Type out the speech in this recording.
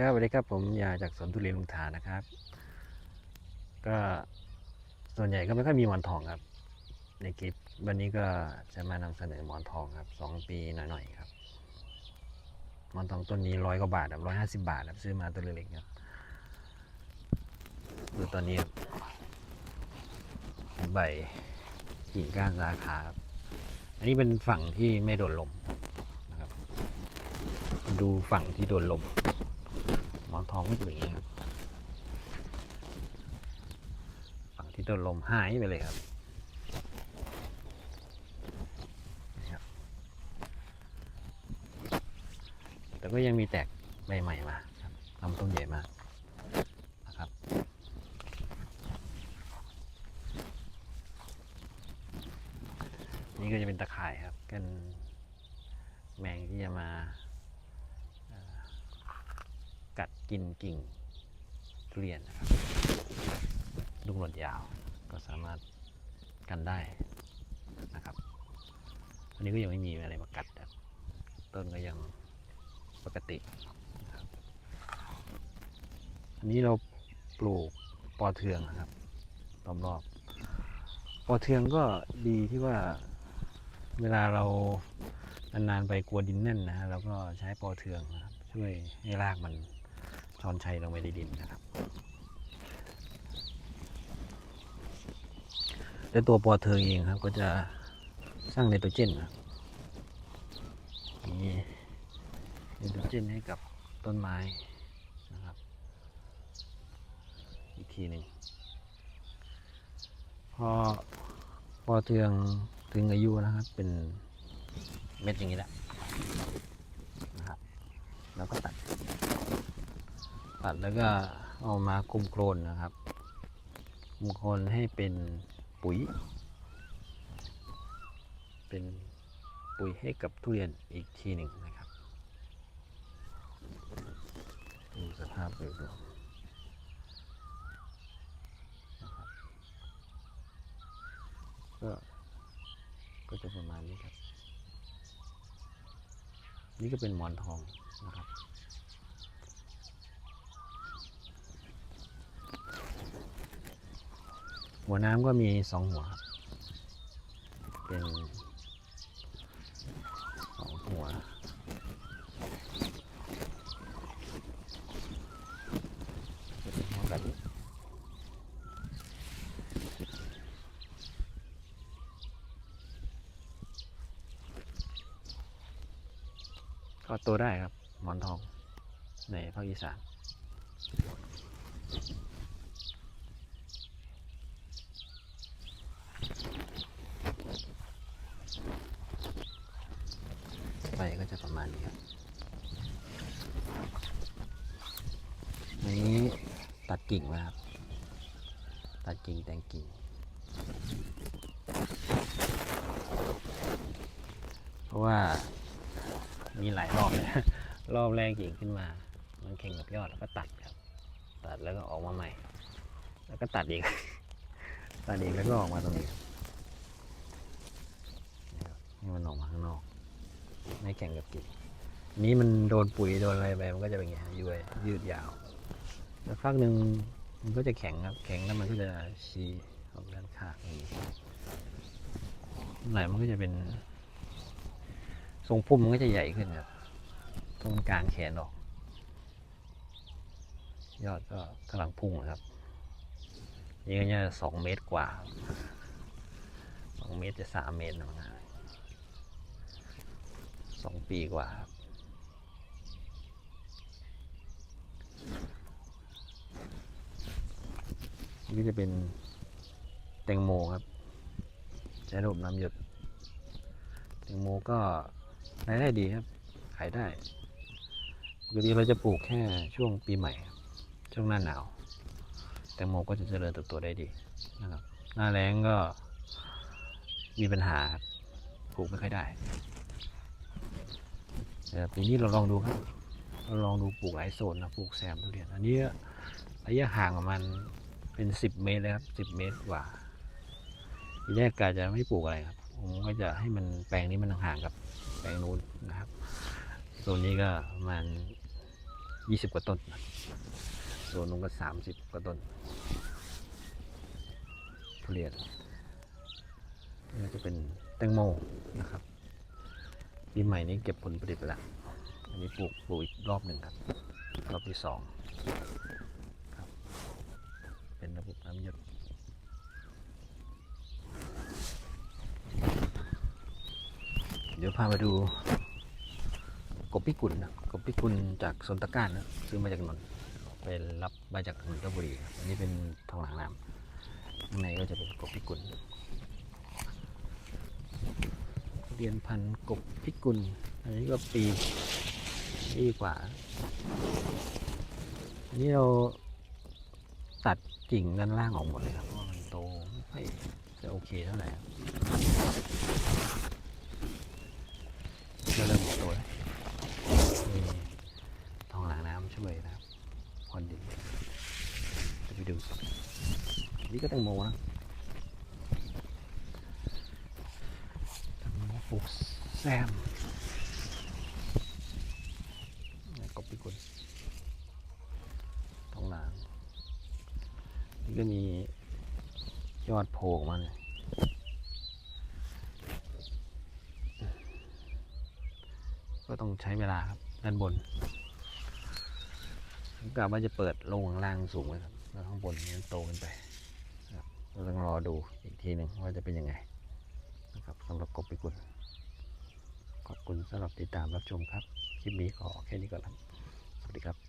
ครับสวัสดีครับผมยาจากสวนทุเรียนลุงทานะครับ ก็ส่วนใหญ่ก็ไม่ค่อยมีหมอนทองครับ ในคลิปวันนี้ก็จะมานำเสนอหมอนทองครับสองปีหน่อยๆครับหมอนทองต้นนี้ร้อยกว่าบาทครับร้อยห้าสิบาทครับซื้อมาตัวเล็กๆครับดูตอนนี้ใบกิ่งก้านสาขาครับอันนี้เป็นฝั่งที่ไม่โดนลมนะครับ ดูฝั่งที่โดนลม หมอนทองไม่เป็นอย่างนี้ครับฝั่งที่โดนลมหายไปเลยครับนี่ครับแต่ก็ยังมีแตกใบใหม่มาครับลำต้นใหญ่มากนะครับ นี่ก็จะเป็นตะข่ายครับ กันแมงที่จะมาเอ่อ กินกิ่งทุเรียนนะครับลูกหลดยาวก็สามารถกันได้นะครับ อันนี้ก็ยังไม่มีอะไรมากัดครับต้นก็ยังปกติอันนี้เราปลูกปอเทืองนะครับรอบรอบปอเทืองก็ดีที่ว่าเวลาเรานานๆไปกลัวดินแน่นนะฮะเราก็ใช้ปอเทืองนะครับช่วยให้รากมัน ช้อนชัยลงไปในดินนะครับแล้วตัวปอเทืองเองครับ ก็จะสร้างไนโตรเจนนะครับมีไนโตรเจนให้กับต้นไม้นะครับ อีกทีหนึ่งพอปอเทืองถึงอายุนะครับ เป็นเม็ดอย่างนี้แหละนะครับ แล้วก็ตัดัดแล้วก็เอามาคุมโครนนะครับคุมโครนให้เป็นปุ๋ย เป็นปุ๋ยให้กับทุเรียนอีกทีหนึ่งนะครับดูสภาพโดยรวมนะครับก็ก็จะประมาณนี้ครับ นี่ก็เป็นหมอนทองนะครับ หัวน้ำก็มีสองหัวครับเป็นสองหัวจะเป็นหัวแบบนี้ก็โตได้ครับ หมอนทองในภาคอีสาน ก็จะประมาณนี้ครับอันนี้ตัดกิ่งไว้ครับ ตัดกิ่งแต่งกิ่ง เพราะว่ามีหลายรอบเลยรอบแรกกิ่งขึ้นมา มันแข่งกับยอดแล้วก็ตัดครับ ตัดแล้วก็ออกมาใหม่ แล้วก็ตัดอีก ตัดอีกแล้วก็ออกมาตรงนี้ให้มันออกมาข้างนอก ไม่แข่งกับกิ่งนี้มันโดนปุ๋ยโดนอะไรไปมันก็จะเป็นไงยืดยืดยาว แล้วพักหนึ่งมันก็จะแข็งครับ แข็งแล้วมันก็จะชี้ออกด้านข้างนี้ไหนมันก็จะเป็น ทรงพุ่มมันก็จะใหญ่ขึ้นครับตรงกลางแขนออก ยอดก็กำลังพุ่งครับนี่ก็จะสองเมตรกว่าสองเมตรจะสามเมตรนะครับ สองปีกว่าครับนี่จะเป็นแตงโมครับ ใช้ระบบน้ำหยดแตงโมก็รายได้ดีครับ ขายได้ปกติเราจะปลูกแค่ช่วงปีใหม่ ช่วงหน้าหนาว แตงโมก็จะเจริญเติบโตได้ดีนะครับ หน้าแล้งก็มีปัญหาปลูกไม่ค่อยได้ แต่ปีนี้เราลองดูครับ เราลองดูปลูกหลายโซนนะปลูกแซมทุเรียน อันนี้ระยะห่างประมาณเป็นสิบเมตรเลยครับสิบเมตรกว่าทีแรกกาจะไม่ปลูกอะไรครับ ผมก็จะให้มันแปลงนี้มันห่างกับแปลงนู้นนะครับโซนนี้ก็ประมาณยี่สิบกว่าต้นส่วนนู้นก็สามสิบกว่าต้นทุเรียนนี่จะเป็นแตงโมนะครับ ปีใหม่นี้เก็บผลผลิตแล้ว อันนี้ปลูกปลูกอีกรอบหนึ่งครับ รอบที่สองครับ เป็นระบบน้ำหยดเดี๋ยวพาไปดูกบพิกุลนะกบพิกุลจากสนตะการนะซื้อมาจากนนท์ไปรับมาจากนนทบุรีอันนี้เป็นทองหลางน้ำข้างในก็จะเป็นกบพิกุล เรียนพันกบพิกุล อันนี้ก็ปีปีกว่า อันนี้เราตัดกิ่งด้านล่างออกหมดเลยครับเพราะมันโตไม่ค่อยจะโอเคเท่าไหร่เริ่มโตแล้วทองหลางน้ำช่วยนะครับพรวนดินจะไปดูนี่ก็แตงโมนะแตงโม ปลูกแซมนี่กบพิกุลทองหลางนี่ก็มียอดโผล่ออกมาเนี่ยก็ต้องใช้เวลาครับ ด้านบนกะว่าจะเปิดลงข้างล่างสูงไว้ครับ แล้วข้างบนมันโตขึ้นไปครับเราต้องรอดูอีกทีหนึ่งว่าจะเป็นยังไง นะครับสำหรับกบพิกุลขอบคุณสำหรับติดตามรับชมครับ คลิปนี้ขอแค่นี้ก่อนครับ สวัสดีครับ